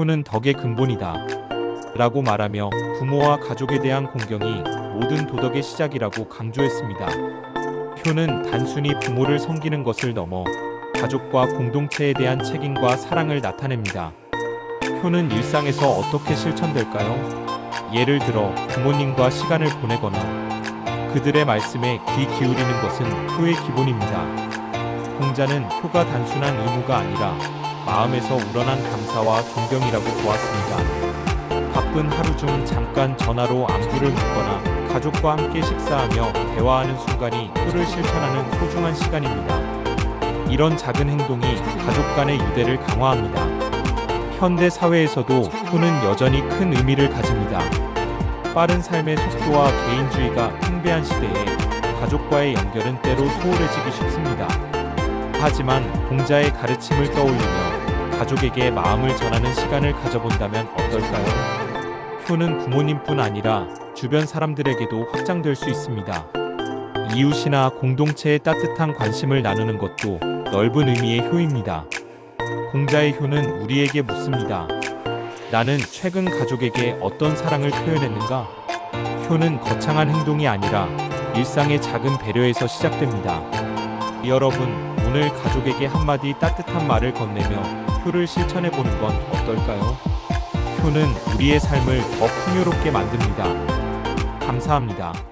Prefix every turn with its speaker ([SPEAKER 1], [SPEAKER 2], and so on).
[SPEAKER 1] 효는 덕의 근본이다. 라고 말하며 부모와 가족에 대한 공경이 모든 도덕의 시작이라고 강조했습니다. 효는 단순히 부모를 섬기는 것을 넘어 가족과 공동체에 대한 책임과 사랑을 나타냅니다. 효는 일상에서 어떻게 실천될까요? 예를 들어 부모님과 시간을 보내거나 그들의 말씀에 귀 기울이는 것은 효의 기본입니다. 공자는 효가 단순한 의무가 아니라 마음에서 우러난 감사와 존경이라고 보았습니다. 바쁜 하루 중 잠깐 전화로 안부를 묻거나 가족과 함께 식사하며 대화하는 순간이 효를 실천하는 소중한 시간입니다. 이런 작은 행동이 가족 간의 유대를 강화합니다. 현대 사회에서도 효는 여전히 큰 의미를 가집니다. 빠른 삶의 속도와 개인주의가 팽배한 시대에 가족과의 연결은 때로 소홀해지기 쉽습니다. 하지만 공자의 가르침을 떠올리며 가족에게 마음을 전하는 시간을 가져본다면 어떨까요? 효는 부모님뿐 아니라 주변 사람들에게도 확장될 수 있습니다. 이웃이나 공동체의 따뜻한 관심을 나누는 것도 넓은 의미의 효입니다. 공자의 효는 우리에게 묻습니다. 나는 최근 가족에게 어떤 사랑을 표현했는가? 효는 거창한 행동이 아니라 일상의 작은 배려에서 시작됩니다. 여러분, 오늘 가족에게 한마디 따뜻한 말을 건네며 효를 실천해 보는 건 어떨까요? 효는 우리의 삶을 더 풍요롭게 만듭니다. 감사합니다.